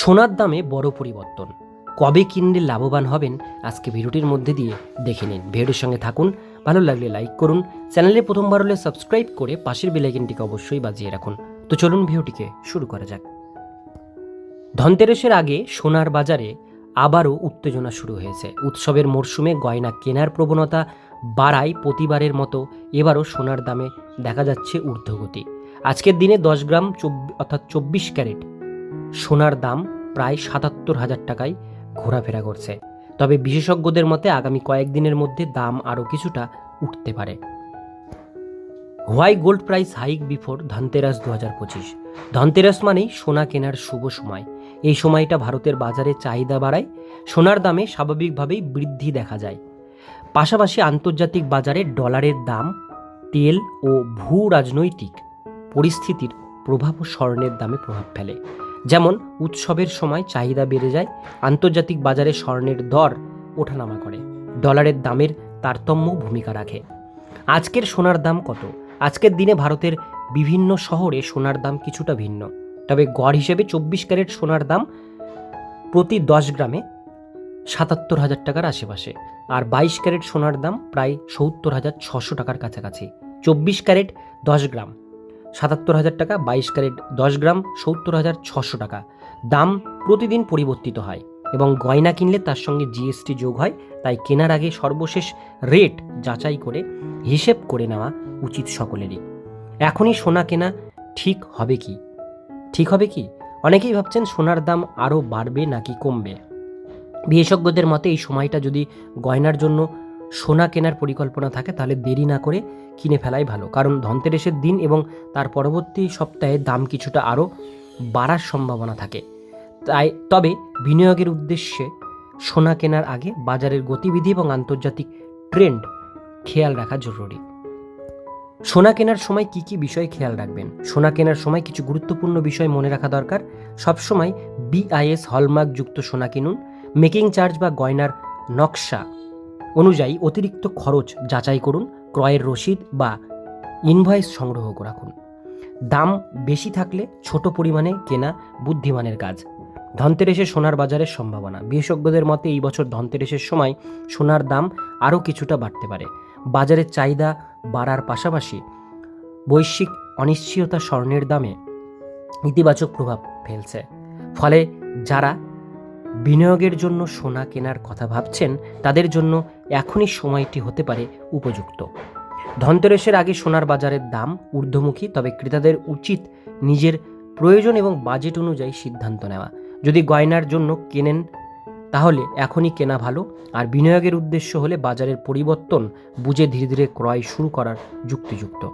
সোনার দামে বড় পরিবর্তন। কবে কিনলে লাভবান হবেন আজকে ভিডিওটির মধ্যে দিয়ে দেখে নিন। ভিডিওর সঙ্গে থাকুন, ভালো লাগলে লাইক করুন, চ্যানেলে প্রথমবার হলে সাবস্ক্রাইব করে পাশের বেলাইকনটিকে অবশ্যই বাজিয়ে রাখুন। তো চলুন ভিডিওটিকে শুরু করা যাক। ধনতেরাসের আগে সোনার বাজারে আবারও উত্তেজনা শুরু হয়েছে। উৎসবের মরশুমে গয়না কেনার প্রবণতা বাড়ায় প্রতিবারের মতো এবারও সোনার দামে দেখা যাচ্ছে ঊর্ধ্বগতি। আজকের দিনে দশ গ্রাম অর্থাৎ চব্বিশ ক্যারেট সোনার দাম প্রায় সাতাত্তর হাজার টাকায় ঘোরাফেরা করছে। তবে বিশেষজ্ঞদের মতে আগামী কয়েকদিনের মধ্যে দাম আরও কিছুটা উঠতে পারে। Why gold price hike before Dhanteras দু হাজার পঁচিশ। ধনতেরাস মানেই সোনা কেনার শুভ সময়। এই সময়টা ভারতের বাজারে চাহিদা বাড়ায়, সোনার দামে স্বাভাবিকভাবেই বৃদ্ধি দেখা যায়। পাশাপাশি আন্তর্জাতিক বাজারে ডলারের দাম, তেল ও ভূ রাজনৈতিক পরিস্থিতির প্রভাব স্বর্ণের দামে প্রভাব ফেলে। যেমন, উৎসবের সময় চাহিদা বেড়ে যায়, আন্তর্জাতিক বাজারে স্বর্ণের দর ওঠানামা করে, ডলারের দামের তারতম্য ভূমিকা রাখে। আজকের সোনার দাম কত? আজকের দিনে ভারতের বিভিন্ন শহরে সোনার দাম কিছুটা ভিন্ন। তবে গড় হিসেবে চব্বিশ ক্যারেট সোনার দাম প্রতি দশ গ্রামে সাতাত্তর হাজার টাকার আশেপাশে, আর বাইশ ক্যারেট সোনার দাম প্রায় সত্তর হাজার ছশো টাকার কাছাকাছি। চব্বিশ ক্যারেট দশ গ্রাম। সাতাত্তর হাজার টাকা, বাইশ ক্যারেট দশ গ্রাম, সত্তর হাজার ছশো টাকা। দাম প্রতিদিন পরিবর্তিত হয় এবং গয়না কিনলে তার সঙ্গে জিএসটি যোগ হয়, তাই কেনার আগে সর্বশেষ রেট যাচাই করে হিসেব করে নেওয়া উচিত সকলেরই। এখনই সোনা কেনা ঠিক হবে কি? ঠিক হবে কি? অনেকেই ভাবছেন সোনার দাম আরও বাড়বে নাকি কমবে। বিশেষজ্ঞদের মতে এই সময়টা যদি গয়নার জন্য সোনা কেনার পরিকল্পনা থাকে, তাহলে দেরি না করে কিনে ফেলাই ভালো। কারণ ধনতেরাসের দিন এবং তার পরবর্তী সপ্তাহে দাম কিছুটা আরও বাড়ার সম্ভাবনা থাকে। তাই, তবে বিনিয়োগের উদ্দেশ্যে সোনা কেনার আগে বাজারের গতিবিধি এবং আন্তর্জাতিক ট্রেন্ড খেয়াল রাখা জরুরি। সোনা কেনার সময় কি কি বিষয় খেয়াল রাখবেন? সোনা কেনার সময় কিছু গুরুত্বপূর্ণ বিষয় মনে রাখা দরকার। সবসময় বিআইএস হলমার্ক যুক্ত সোনা কিনুন। মেকিং চার্জ বা গয়নার নকশা। অনুযায়ী অতিরিক্ত খরচ যাচাই করুন, ক্রয়ের রসিদ বা ইনভয়েস সংগ্রহ রাখুন। দাম বেশি থাকলে ছোট পরিমাণে কেনা বুদ্ধিমানের কাজ। ধনতেরেসে সোনার বাজারের সম্ভাবনা। বিশেষজ্ঞদের মতে এই বছর ধনতেরেসের সময় সোনার দাম আরও কিছুটা বাড়তে পারে। বাজারের চাহিদা বাড়ার পাশাপাশি বৈশ্বিক অনিশ্চয়তা স্বর্ণের দামে ইতিবাচক প্রভাব ফেলছে। ফলে যারা বিনিয়োগের জন্য সোনা কেনার কথা ভাবছেন, তাদের জন্য এখনই সময়টি হতে পারে উপযুক্ত। ধনতেরাসের আগে সোনার বাজারের দাম ঊর্ধ্বমুখী, তবে ক্রেতাদের উচিত নিজের প্রয়োজন এবং বাজেট অনুযায়ী সিদ্ধান্ত নেওয়া। যদি গয়নার জন্য কেনেন, তাহলে এখনই কেনা ভালো, আর বিনিয়োগের উদ্দেশ্য হলে বাজারের পরিবর্তন বুঝে ধীরে ধীরে ক্রয় শুরু করার যুক্তিযুক্ত।